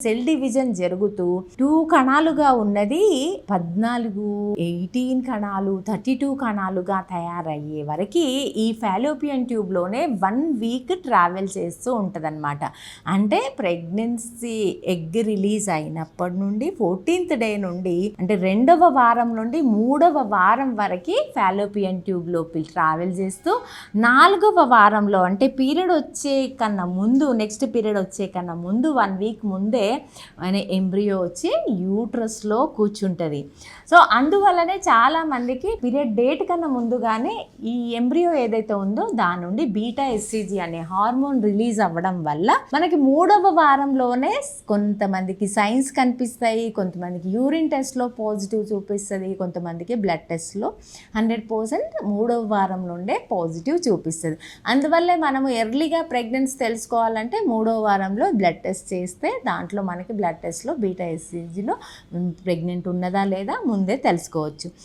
Cell division జరుగుతూ two కణాలుగా ఉన్నది. పద్నాలుగు ఎయిటీన్ కణాలు థర్టీ టూ కణాలుగా తయారయ్యే వరకు ఈ ఫాలోపియన్ ట్యూబ్లోనే వన్ వీక్ ట్రావెల్ చేస్తూ ఉంటుందన్నమాట. అంటే ప్రెగ్నెన్సీ ఎగ్ రిలీజ్ అయినప్పటి నుండి ఫోర్టీన్త్ డే నుండి అంటే రెండవ వారం నుండి మూడవ వారం వరకు ఫాలోపియన్ ట్యూబ్ లోపలి ట్రావెల్ చేస్తూ నాలుగవ వారంలో అంటే పీరియడ్ వచ్చే కన్నా ముందు నెక్స్ట్ పీరియడ్ వచ్చే కన్నా ముందు వన్ వీక్ ముందే అనే ఎంబ్రియో వచ్చి యూట్రస్లో కూర్చుంటుంది. సో అందువల్లనే చాలా మందికి పీరియడ్ డేట్ కన్నా ముందుగానే ఈ ఎంబ్రియో ఏదైతే ఉందో దాని నుండి బీటా ఎస్సీజీ అనే హార్మోన్ రిలీజ్ అవ్వడం వల్ల మనకి మూడవ వారంలోనే కొంతమందికి సైన్స్ కనిపిస్తాయి కొంతమందికి యూరిన్ టెస్ట్లో పాజిటివ్ చూపిస్తుంది కొంతమందికి బ్లడ్ టెస్ట్లో హండ్రెడ్ పర్సెంట్ మూడవ వారం నుండే పాజిటివ్ చూపిస్తుంది. అందువల్లే మనము ఎర్లీగా ప్రెగ్నెన్సీ తెలుసుకోవాలంటే మూడవ వారంలో బ్లడ్ టెస్ట్ చేస్తే దాంట్లో దాంట్లో మనకి బ్లడ్ టెస్ట్లో బీటా ఎస్సీజీలో ప్రెగ్నెంట్ ఉన్నదా లేదా ముందే తెలుసుకోవచ్చు.